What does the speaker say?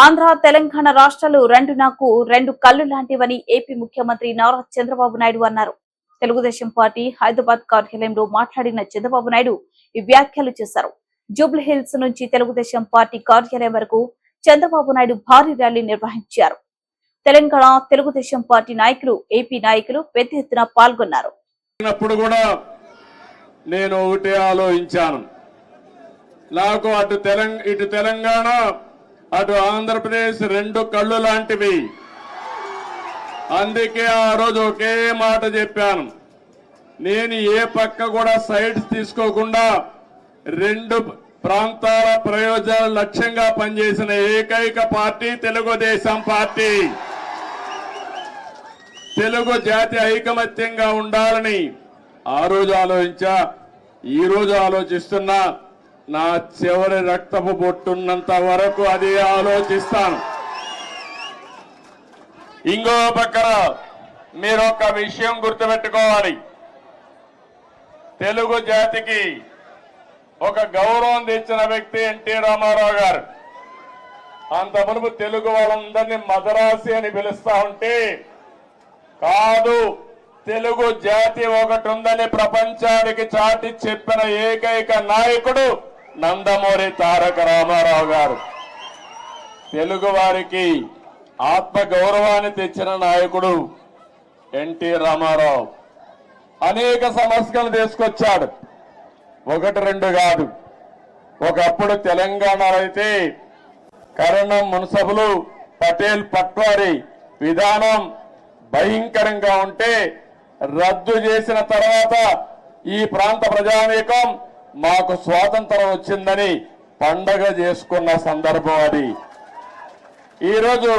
ఆంధ్ర తెలంగాణ రాష్ట్రాలు రెండు నాకు రెండు కళ్ళు లాంటివని ఏపీ ముఖ్యమంత్రి నారా చంద్రబాబు నాయుడు అన్నారు. తెలుగుదేశం పార్టీ హైదరాబాద్ కార్యాలయంలో మాట్లాడిన చంద్రబాబు నాయుడు ఈ వ్యాఖ్యలు చేశారు. జూబ్లీ హిల్స్ నుంచి తెలుగుదేశం పార్టీ కార్యాలయం వరకు చంద్రబాబు నాయుడు భారీ ర్యాలీ నిర్వహించారు. తెలంగాణ తెలుగుదేశం పార్టీ నాయకులు ఏపీ నాయకులు పెద్ద ఎత్తున పాల్గొన్నారు. నేను ఒకటే ఆలోచించాను. నాకు అటు ఇటు తెలంగాణ అటు ఆంధ్రప్రదేశ్ రెండు కళ్ళు లాంటివి. అందుకే ఆ రోజు ఒకే మాట చెప్పాను. నేను ఏ పక్క కూడా సైడ్స్ తీసుకోకుండా రెండు ప్రాంతాల ప్రయోజనాలు లక్ష్యంగా పనిచేసిన ఏకైక పార్టీ తెలుగుదేశం పార్టీ. తెలుగు జాతి ఐకమత్యంగా ఉండాలని ఆ రోజు ఆలోచించా ఈ రోజు ఆలోచిస్తున్నా. నా చివరి రక్తపు బొట్టున్నంత వరకు అది ఆలోచిస్తాను. ఇంకో పక్కన మీరు ఒక విషయం గుర్తుపెట్టుకోవాలి. తెలుగు జాతికి ఒక గౌరవం తెచ్చిన వ్యక్తి ఎన్టీ రామారావు గారు. అంత మునుపు తెలుగు వాళ్ళందరినీ మదరాసి అని పిలుస్తా ఉంటే కాదు తెలుగు జాతి ఒకటి ఉందని ప్రపంచానికి చాటి చెప్పిన ఏకైక నాయకుడు నందమూరి తారక రామారావు గారు. తెలుగు వారికి ఆత్మ గౌరవాన్ని తెచ్చిన నాయకుడు ఎన్టీ రామారావు. అనేక సమస్యలు తీసుకొచ్చాడు. ఒకటి రెండు కాదు. ఒకప్పుడు తెలంగాణలో అయితే కరణం మున్సబులు పటేల్ పట్వారి విధానం భయంకరంగా ఉంటే రద్దు చేసిన తర్వాత ఈ ప్రాంత ప్రజానీకం మాకు స్వాతంత్రం వచ్చిందని పండగ చేసుకున్న సందర్భం అది. ఈరోజు